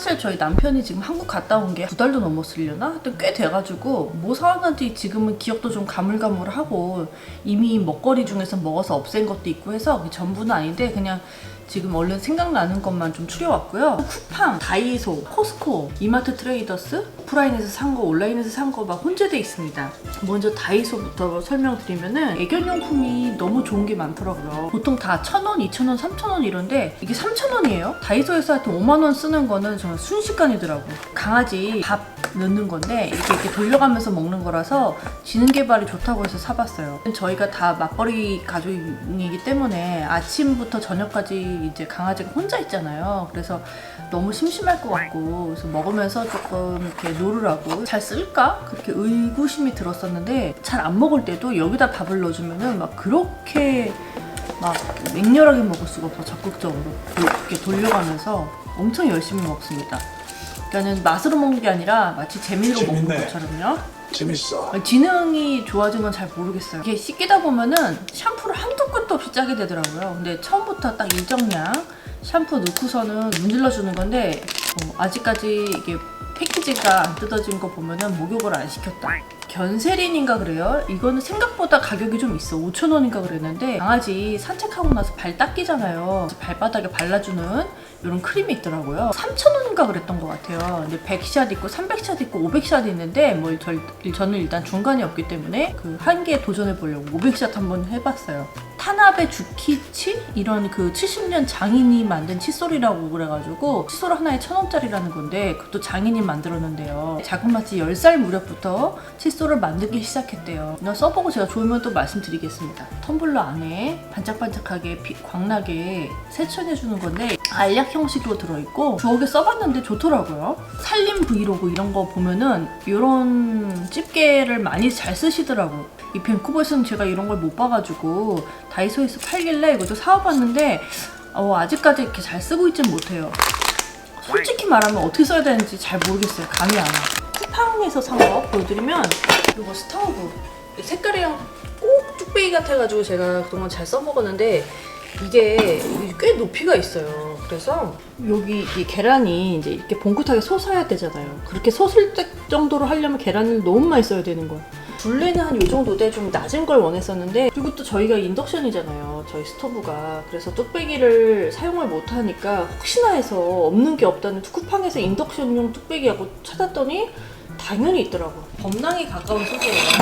사실 저희 남편이 지금 한국 갔다 온 게 두 달도 넘었으려나? 하여튼 꽤 돼가지고 뭐 사왔는지 지금은 기억도 좀 가물가물하고 이미 먹거리 중에서 먹어서 없앤 것도 있고 해서 전부는 아닌데 그냥 지금 얼른 생각나는 것만 좀 추려왔고요. 쿠팡, 다이소, 코스코, 이마트 트레이더스, 오프라인에서 산 거, 온라인에서 산 거 막 혼재돼 있습니다. 먼저 다이소부터 설명드리면은 애견용품이 너무 좋은 게 많더라고요. 보통 다 1,000원, 2,000원, 3,000원 이런데 이게 3,000원이에요. 다이소에서 하여튼 5만 원 쓰는 거는 저는 순식간이더라고. 강아지 밥 넣는 건데 이렇게, 이렇게 돌려가면서 먹는 거라서 지능 개발이 좋다고 해서 사봤어요. 저희가 다 맞벌이 가족이기 때문에 아침부터 저녁까지 이제 강아지가 혼자 있잖아요. 그래서 너무 심심할 것 같고 그래서 먹으면서 조금 이렇게 놀으라고 잘 쓸까 그렇게 의구심이 들었었는데 잘 안 먹을 때도 여기다 밥을 넣어주면은 막 그렇게 막 맹렬하게 먹을 수가 없어 적극적으로 이렇게 돌려가면서 엄청 열심히 먹습니다. 그러니까는 맛으로 먹는 게 아니라 마치 재미로 먹는 재밌네. 것처럼요. 재밌어. 지능이 좋아진 건 잘 모르겠어요. 이게 씻기다 보면은 샴푸를 한도 끝도 없이 짜게 되더라고요. 근데 처음부터 딱 일정량 샴푸 넣고서는 문질러 주는 건데 어, 아직까지 이게 패키지가 안 뜯어진 거 보면은 목욕을 안 시켰다. 견세린인가 그래요? 이거는 생각보다 가격이 좀 있어. 5,000원인가 그랬는데 강아지 산책하고 나서 발 닦이잖아요. 발바닥에 발라주는 이런 크림이 있더라고요. 3,000원인가 그랬던 것 같아요. 근데 100샷 있고 300샷 있고 500샷 있는데 뭐 저, 저는 일단 중간이 없기 때문에 그 한 개 도전해 보려고 500샷 한번 해봤어요. 타나베 주키치 이런 그 70년 장인이 만든 칫솔이라고 그래가지고 칫솔 하나에 천 원짜리라는 건데 그것도 장인이 만들었는데요. 자그마치 10살 무렵부터 칫솔을 만들기 시작했대요. 이거 써보고 제가 좋으면 또 말씀드리겠습니다. 텀블러 안에 반짝반짝하게 비- 광나게 세척해주는 건데 알약 형식으로 들어있고 주옥에 써봤는데 좋더라고요. 살림 브이로그 이런 거 보면은 이런 집게를 많이 잘 쓰시더라고. 이 밴쿠버에서는 제가 이런 걸 못 봐가지고 다이소에서 팔길래 이것도 사와봤는데 어, 아직까지 이렇게 잘 쓰고 있진 못해요. 솔직히 말하면 어떻게 써야 되는지 잘 모르겠어요. 감이 안 와. 쿠팡에서 산 거 보여드리면 이거 스타우브 색깔이랑 꼭 뚝배기 같아가지고 제가 그동안 잘 써먹었는데 이게 꽤 높이가 있어요. 그래서 여기 이 계란이 이제 이렇게 봉긋하게 솟아야 되잖아요. 그렇게 솟을 때 정도로 하려면 계란을 너무 많이 써야 되는 거야. 둘레는 한요 정도인데 좀 낮은 걸 원했었는데 그리고 또 저희가 인덕션이잖아요. 저희 스토브가. 그래서 뚝배기를 사용을 못하니까 혹시나 해서 없는 게 없다는 쿠팡에서 인덕션용 뚝배기하고 찾았더니 당연히 있더라고. 범랑에 가까운 소재예요.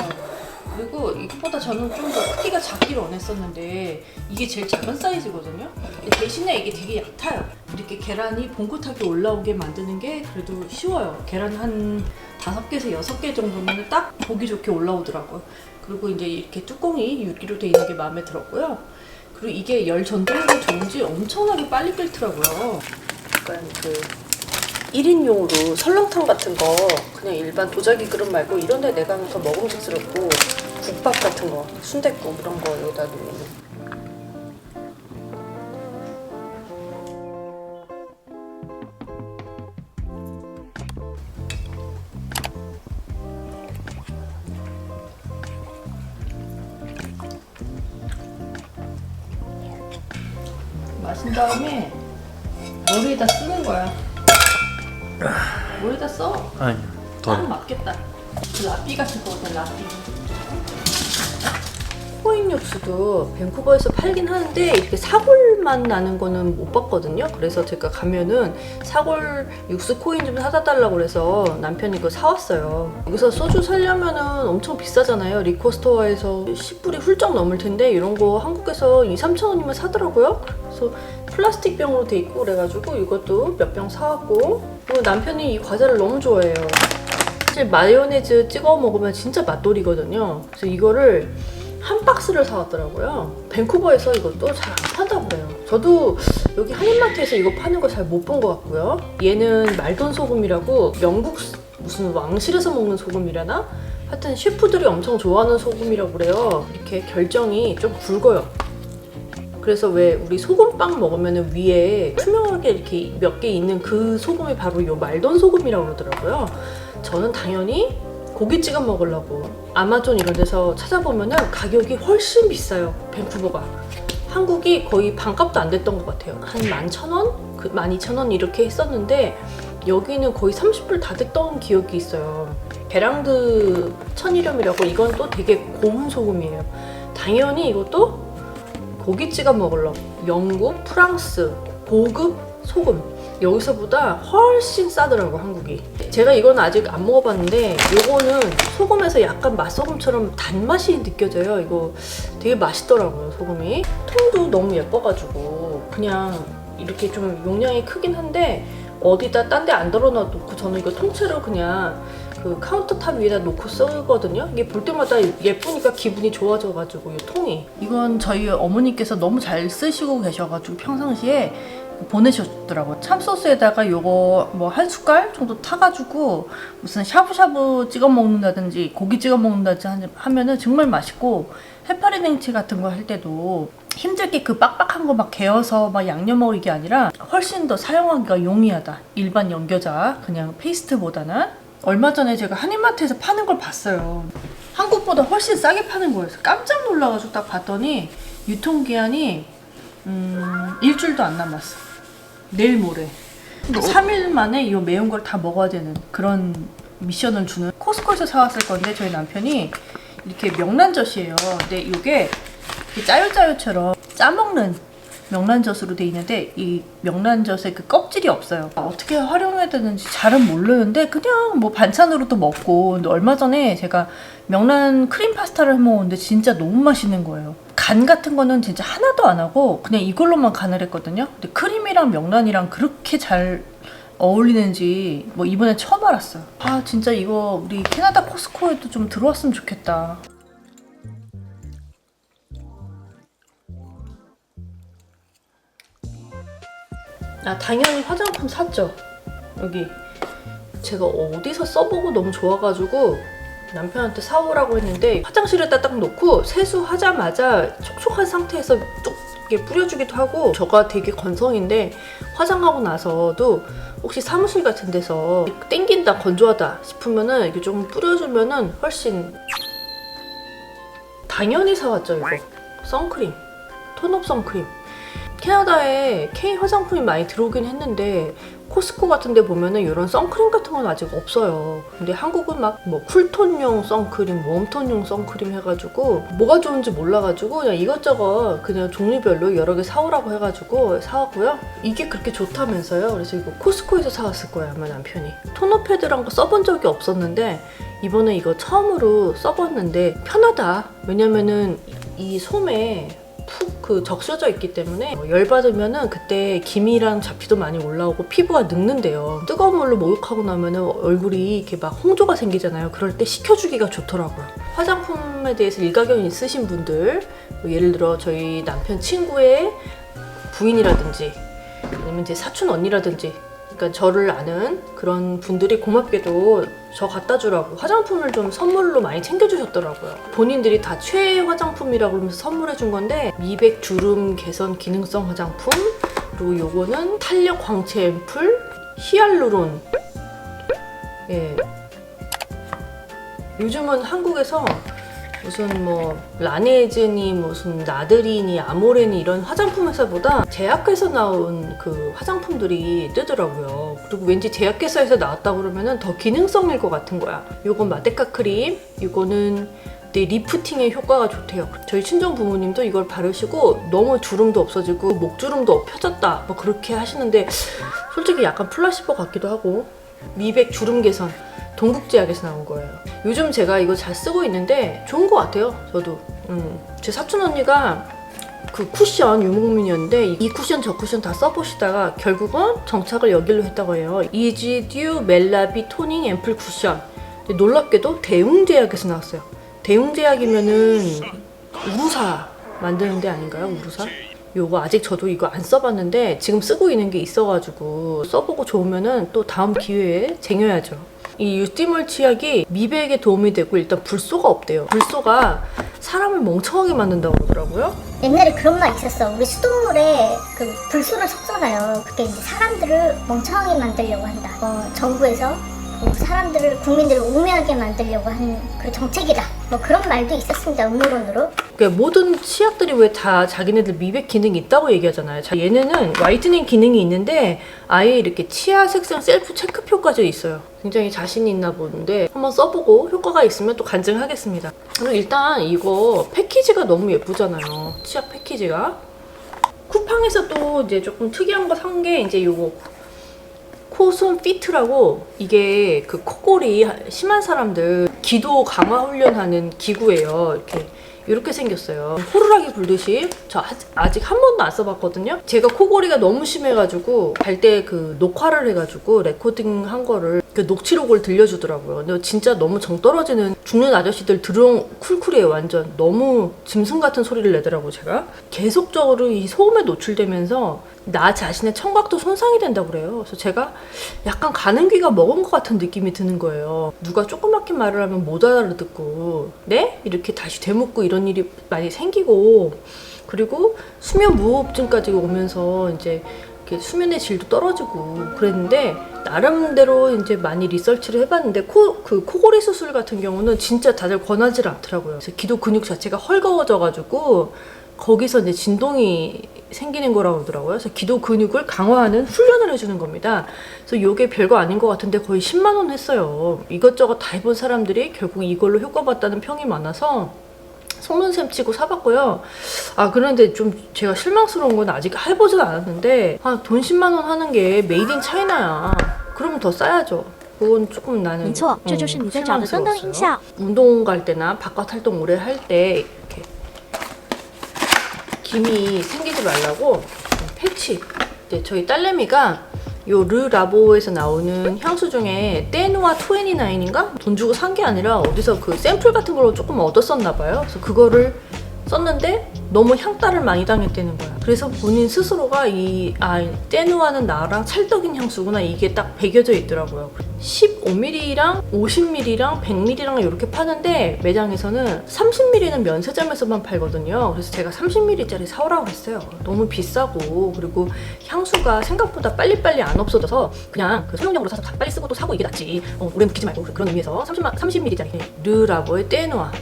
그리고 이것보다 저는 좀 더 크기가 작기를 원했었는데 이게 제일 작은 사이즈거든요. 근데 대신에 이게 되게 얕아요. 이렇게 계란이 봉긋하게 올라오게 만드는 게 그래도 쉬워요. 계란 한 다섯 개에서 여섯 개 정도면 딱 보기 좋게 올라오더라고요. 그리고 이제 이렇게 뚜껑이 유리로 돼 있는 게 마음에 들었고요. 그리고 이게 열 전도율이 좋은지 엄청나게 빨리 끓더라고요. 약간 그 1인용으로 설렁탕 같은 거 그냥 일반 도자기 그릇 말고 이런 데 내가면 더 먹음직스럽고 국밥 같은 거 순댓국 이런 거 여기다 놓으면 마신 다음에 머리에다 쓰는 거야 머리에다 써? 아니 딱더 맞겠다. 그 라삐 같은 거거든, 라삐. 코인 육수도 밴쿠버에서 팔긴 하는데 이렇게 사골맛 나는 거는 못 봤거든요. 그래서 제가 가면은 사골 육수 코인 좀 사다 달라고 그래서 남편이 그거 사왔어요. 여기서 소주 사려면은 엄청 비싸잖아요. 리코스토어에서 10불이 훌쩍 넘을 텐데 이런 거 한국에서 2, 3천 원이면 사더라고요. 그래서 플라스틱 병으로 돼 있고 그래가지고 이것도 몇 병 사왔고 그리고 남편이 이 과자를 너무 좋아해요. 사실 마요네즈 찍어 먹으면 진짜 맛돌이거든요. 그래서 이거를 한 박스를 사왔더라고요. 밴쿠버에서 이것도 잘 안 판다고 그래요. 저도 여기 한인마트에서 이거 파는 거 잘 못 본 것 같고요. 얘는 말돈 소금이라고 영국 스- 무슨 왕실에서 먹는 소금이라나? 하여튼 셰프들이 엄청 좋아하는 소금이라고 그래요. 이렇게 결정이 좀 굵어요. 그래서 왜 우리 소금빵 먹으면 위에 투명하게 이렇게 몇 개 있는 그 소금이 바로 요 말돈 소금이라고 그러더라고요. 저는 당연히 고기 찍어 먹으려고 아마존 이런 데서 찾아보면은 가격이 훨씬 비싸요. 밴쿠버가. 한국이 거의 반값도 안 됐던 것 같아요. 한 11,000원? 그 12,000원 이렇게 했었는데 여기는 거의 30불 다 됐던 기억이 있어요. 베랑드 천일염이라고 이건 또 되게 고운 소금이에요. 당연히 이것도 고기 찍어 먹으려고 영국, 프랑스 고급 소금 여기서보다 훨씬 싸더라고 한국이 제가 이건 아직 안 먹어봤는데 요거는 소금에서 약간 맛소금처럼 단맛이 느껴져요 이거 되게 맛있더라고요 소금이 통도 너무 예뻐가지고 그냥 이렇게 좀 용량이 크긴 한데 어디다 딴 데 안 덜어놔놓고 저는 이거 통째로 그냥 그 카운터탑 위에다 놓고 쓰거든요. 이게 볼 때마다 예쁘니까 기분이 좋아져가지고 이 통이. 이건 저희 어머니께서 너무 잘 쓰시고 계셔가지고 평상시에 보내셨더라고. 참소스에다가 요거 뭐 한 숟갈 정도 타가지고 무슨 샤브샤브 찍어 먹는다든지 고기 찍어 먹는다든지 하면은 정말 맛있고 해파리 냉채 같은 거 할 때도 힘들게 그 빡빡한 거 막 개어서 막 양념 먹이게 아니라 훨씬 더 사용하기가 용이하다. 일반 연겨자 그냥 페이스트보다는 얼마 전에 제가 한인마트에서 파는 걸 봤어요. 한국보다 훨씬 싸게 파는 거예요. 깜짝 놀라가지고 딱 봤더니 유통기한이 음, 일주일도 안 남았어. 내일 모레. 3일 만에 이 매운 걸 다 먹어야 되는 그런 미션을 주는 코스코에서 사왔을 건데 저희 남편이 이렇게 명란젓이에요. 근데 이게 짜요짜요처럼 짜먹는 명란젓으로 돼 있는데 이 명란젓에 그 껍질이 없어요. 어떻게 활용해야 되는지 잘은 모르는데 그냥 뭐 반찬으로도 먹고 근데 얼마 전에 제가 명란 크림 파스타를 해 먹었는데 진짜 너무 맛있는 거예요. 간 같은 거는 진짜 하나도 안 하고 그냥 이걸로만 간을 했거든요. 근데 크림이랑 명란이랑 그렇게 잘 어울리는지 뭐 이번에 처음 알았어요. 아 진짜 이거 우리 캐나다 코스코에도 좀 들어왔으면 좋겠다. 아 당연히 화장품 샀죠. 여기 제가 어디서 써보고 너무 좋아가지고 남편한테 사오라고 했는데 화장실에다 딱 놓고 세수하자마자 촉촉한 상태에서 쭉 이렇게 뿌려주기도 하고 저가 되게 건성인데 화장하고 나서도 혹시 사무실 같은 데서 땡긴다 건조하다 싶으면은 이렇게 조금 뿌려주면은 훨씬 당연히 사왔죠 이거. 선크림 톤업 선크림. 캐나다에 K 화장품이 많이 들어오긴 했는데 코스코 같은 데 보면은 이런 선크림 같은 건 아직 없어요. 근데 한국은 막 뭐 쿨톤용 선크림, 웜톤용 선크림 해가지고 뭐가 좋은지 몰라가지고 그냥 이것저것 그냥 종류별로 여러 개 사오라고 해가지고 사왔고요. 이게 그렇게 좋다면서요. 그래서 이거 코스코에서 사왔을 거예요 아마 남편이. 토너 패드란 거 써본 적이 없었는데 이번에 이거 처음으로 써봤는데 편하다. 왜냐면은 이 솜에 푹 그 적셔져 있기 때문에 열 받으면은 그때 기미랑 잡티도 많이 올라오고 피부가 늙는데요. 뜨거운 물로 목욕하고 나면은 얼굴이 이렇게 막 홍조가 생기잖아요. 그럴 때 식혀주기가 좋더라고요. 화장품에 대해서 일가견 있으신 분들 뭐 예를 들어 저희 남편 친구의 부인이라든지 아니면 제 사촌 언니라든지 그러니까 저를 아는 그런 분들이 고맙게도 저 갖다 주라고 화장품을 좀 선물로 많이 챙겨주셨더라고요. 본인들이 다 최애 화장품이라고 그러면서 선물해 준 건데 미백 주름 개선 기능성 화장품 그리고 요거는 탄력 광채 앰플 히알루론 예 요즘은 한국에서 무슨 뭐 라네즈니 무슨 나드리니 아모레니 이런 화장품 회사보다 제약회사 나온 그 화장품들이 뜨더라고요. 그리고 왠지 제약회사에서 나왔다 그러면은 더 기능성일 것 같은 거야. 요건 마데카 크림, 이거는 네, 리프팅에 효과가 좋대요. 저희 친정 부모님도 이걸 바르시고 너무 주름도 없어지고 목주름도 펴졌다 뭐 그렇게 하시는데 솔직히 약간 플라시보 같기도 하고 미백 주름 개선 동국제약에서 나온 거예요. 요즘 제가 이거 잘 쓰고 있는데 좋은 것 같아요. 저도. 음. 제 사촌 언니가 그 쿠션 유목민이었는데 이 쿠션 저 쿠션 다 써보시다가 결국은 정착을 여기로 했다고 해요. 이지듀 멜라비 토닝 앰플 쿠션. 놀랍게도 대웅제약에서 나왔어요. 대웅제약이면은 우루사 만드는 데 아닌가요? 우루사? 요거 아직 저도 이거 안 써봤는데 지금 쓰고 있는 게 있어가지고 써보고 좋으면은 또 다음 기회에 쟁여야죠. 이 유티몰 치약이 미백에 도움이 되고 일단 불소가 없대요. 불소가 사람을 멍청하게 만든다고 그러더라고요. 옛날에 그런 말 있었어. 우리 수돗물에 그 불소를 섞잖아요. 그게 이제 사람들을 멍청하게 만들려고 한다. 어, 정부에서 뭐 사람들을 국민들을 우매하게 만들려고 하는 그 정책이다. 뭐 그런 말도 있었습니다. 음모론으로. 그러니까 모든 치약들이 왜 다 자기네들 미백 기능이 있다고 얘기하잖아요. 자, 얘네는 화이트닝 기능이 있는데 아예 이렇게 치아 색상 셀프 체크표까지 있어요. 굉장히 자신이 있나 보는데 한번 써보고 효과가 있으면 또 간증하겠습니다. 그리고 일단 이거 패키지가 너무 예쁘잖아요. 치약 패키지가. 쿠팡에서 또 이제 조금 특이한 거 산 게 이제 요거 코손 피트라고 이게 그 코골이 심한 사람들 기도 강화 훈련하는 기구예요. 이렇게 이렇게 생겼어요. 호루라기 불듯이 저 아- 아직 한 번도 안 써봤거든요. 제가 코골이가 너무 심해가지고 갈 때 그 녹화를 해가지고 레코딩 한 거를 그 녹취록을 들려주더라고요. 근데 진짜 너무 정 떨어지는 죽는 아저씨들 드렁 쿨쿨이에요. 완전 너무 짐승 같은 소리를 내더라고 제가. 계속적으로 이 소음에 노출되면서 나 자신의 청각도 손상이 된다고 그래요. 그래서 제가 약간 가는 귀가 먹은 것 같은 느낌이 드는 거예요. 누가 조그맣게 말을 하면 못 알아듣고, 네? 이렇게 다시 되묻고 이런 일이 많이 생기고, 그리고 수면 무호흡증까지 오면서 이제 이렇게 수면의 질도 떨어지고 그랬는데 나름대로 이제 많이 리서치를 해봤는데 코 그 코골이 수술 같은 경우는 진짜 다들 권하지 않더라고요. 그래서 기도 근육 자체가 헐거워져가지고 거기서 이제 진동이 생기는 거라고 하더라고요. 그래서 기도 근육을 강화하는 훈련을 해주는 겁니다. 그래서 이게 별거 아닌 것 같은데 거의 10만 원 했어요. 이것저것 다 해본 사람들이 결국 이걸로 효과 봤다는 평이 많아서 속눈샘 치고 사봤고요. 아 그런데 좀 제가 실망스러운 건 아직 해보지도 않았는데 아 돈 10만 원 하는 게 메이드 인 차이나야. 그러면 더 싸야죠. 그건 조금 나는 没错，这 음, 就是你在找的登登音效。 운동 갈 때나 바깥 활동 오래 할 때 이렇게 김이 생기지 말라고 패치. 이제 저희 딸내미가 요 르 라보에서 나오는 향수 중에 떼누아 29인가 돈 주고 산 게 아니라 어디서 그 샘플 같은 걸로 조금 얻었었나 봐요. 그래서 그거를 썼는데 너무 향따를 많이 당했다는 거야. 그래서 본인 스스로가 이, 아, 떼누아는 나랑 찰떡인 향수구나. 이게 딱 배겨져 있더라고요. 15ml랑 50ml랑 100ml랑 이렇게 파는데 매장에서는 30ml는 면세점에서만 팔거든요. 그래서 제가 30ml짜리 사오라고 했어요. 너무 비싸고 그리고 향수가 생각보다 빨리빨리 안 없어져서 그냥 그 소형용으로 사서 다 빨리 쓰고 또 사고 이게 낫지. 어, 오래 묵히지 말고 그런 의미에서 30, 30ml짜리 르라보의 떼누아.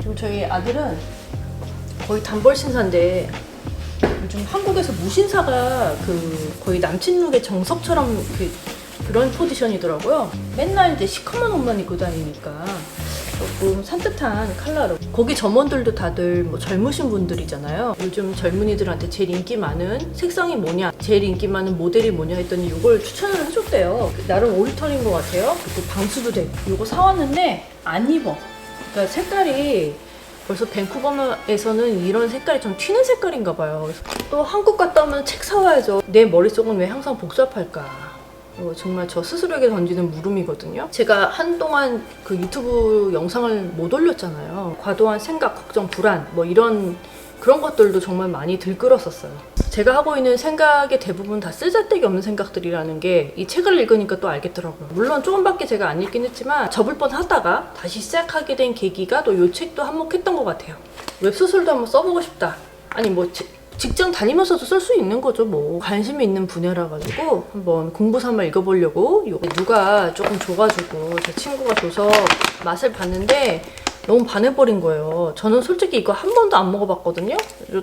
지금 저희 아들은 거의 단벌 신사인데 요즘 한국에서 무신사가 그 거의 남친룩의 정석처럼 그 그런 포지션이더라고요. 맨날 이제 시커먼 옷만 입고 다니니까 조금 산뜻한 컬러로. 거기 점원들도 다들 뭐 젊으신 분들이잖아요. 요즘 젊은이들한테 제일 인기 많은 색상이 뭐냐, 제일 인기 많은 모델이 뭐냐 했더니 이걸 추천을 해줬대요. 나름 오리털인 것 같아요. 그리고 방수도 되고. 이거 사왔는데 안 입어. 그러니까 색깔이 벌써 밴쿠버에서는 이런 색깔이 좀 튀는 색깔인가 봐요. 또 한국 갔다 오면 책 사와야죠. 내 머릿속은 왜 항상 복잡할까? 이거 정말 저 스스로에게 던지는 물음이거든요. 제가 한동안 그 유튜브 영상을 못 올렸잖아요. 과도한 생각, 걱정, 불안 뭐 이런 그런 것들도 정말 많이 들끓었었어요. 제가 하고 있는 생각의 대부분 다 쓰잘데기 없는 생각들이라는 게 이 책을 읽으니까 또 알겠더라고요. 물론 조금밖에 제가 안 읽긴 했지만 접을 뻔 하다가 다시 시작하게 된 계기가 또 이 책도 한몫했던 것 같아요. 웹소설도 한번 써보고 싶다. 아니 뭐 지- 직장 다니면서도 쓸 수 있는 거죠 뭐 관심 있는 분야라 가지고 한번 공부 삼아 읽어보려고 요- 누가 조금 줘가지고 제 친구가 줘서 맛을 봤는데 너무 반해버린 거예요. 저는 솔직히 이거 한 번도 안 먹어봤거든요.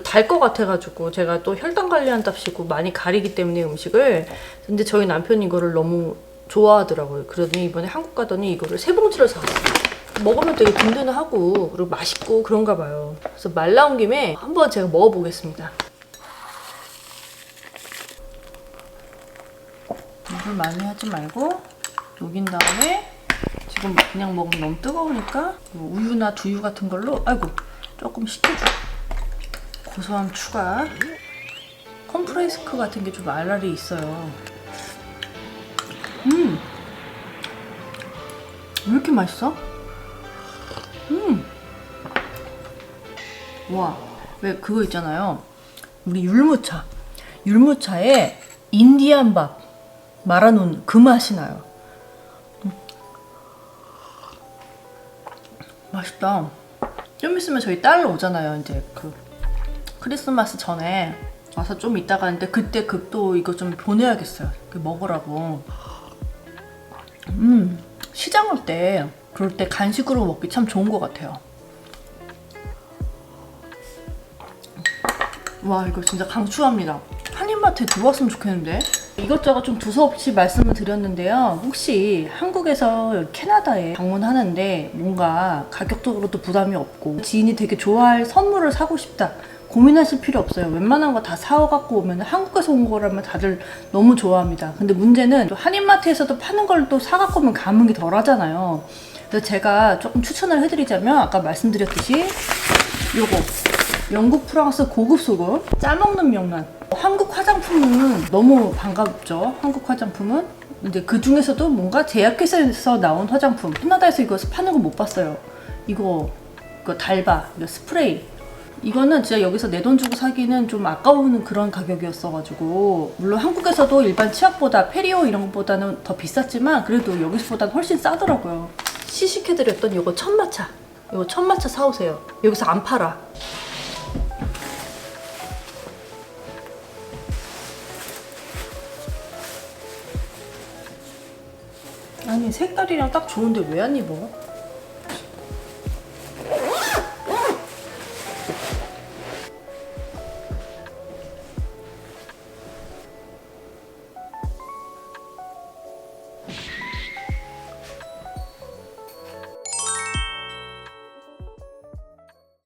달 것 같아가지고 제가 또 혈당 관리한답시고 많이 가리기 때문에 음식을 근데 저희 남편이 이거를 너무 좋아하더라고요. 그러더니 이번에 한국 가더니 이거를 세 봉지를 사왔어요. 먹으면 되게 든든하고 그리고 맛있고 그런가 봐요. 그래서 말 나온 김에 한번 제가 먹어보겠습니다. 물을 많이 하지 말고 녹인 다음에 지금 그냥 먹으면 너무 뜨거우니까 뭐 우유나 두유 같은 걸로 아이고 조금 식혀줘. 고소함 추가. 컴프레스크 같은 게 좀 알알이 있어요. 음. 왜 이렇게 맛있어? 음. 와, 왜 그거 있잖아요. 우리 율무차. 율무차에 인디안 밥 말아놓은 그 맛이 나요. 맛있다. 좀 있으면 저희 딸 오잖아요. 이제 그 크리스마스 전에 와서 좀 있다 가는데 그때 그또 이거 좀 보내야겠어요. 그 먹으라고. 음, 시장 올 때 그럴 때 간식으로 먹기 참 좋은 것 같아요. 와 이거 진짜 강추합니다. 한인마트에 들어왔으면 좋겠는데 이것저것 좀 두서없이 말씀을 드렸는데요. 혹시 한국에서 캐나다에 방문하는데 뭔가 가격적으로도 부담이 없고 지인이 되게 좋아할 선물을 사고 싶다. 고민하실 필요 없어요. 웬만한 거 다 사와갖고 오면 한국에서 온 거라면 다들 너무 좋아합니다. 근데 문제는 또 한인마트에서도 파는 걸 또 사갖고 오면 감흥이 덜 하잖아요. 그래서 제가 조금 추천을 해드리자면 아까 말씀드렸듯이 요거 영국 프랑스 고급 소금 짜먹는 명란 한국 화장품은 너무 반갑죠. 한국 화장품은 근데 그 중에서도 뭔가 제약회사에서 나온 화장품. 캐나다에서 이거 파는 거 못 봤어요. 이거 이거 달바 이거 스프레이. 이거는 진짜 여기서 내 돈 주고 사기는 좀 아까우는 그런 가격이었어가지고. 물론 한국에서도 일반 치약보다 페리오 이런 것보다는 더 비쌌지만 그래도 여기서보다는 훨씬 싸더라고요. 시식해드렸던 이거 천마차. 이거 천마차 사오세요. 여기서 안 팔아 색깔이랑 딱 좋은데 왜 안 입어?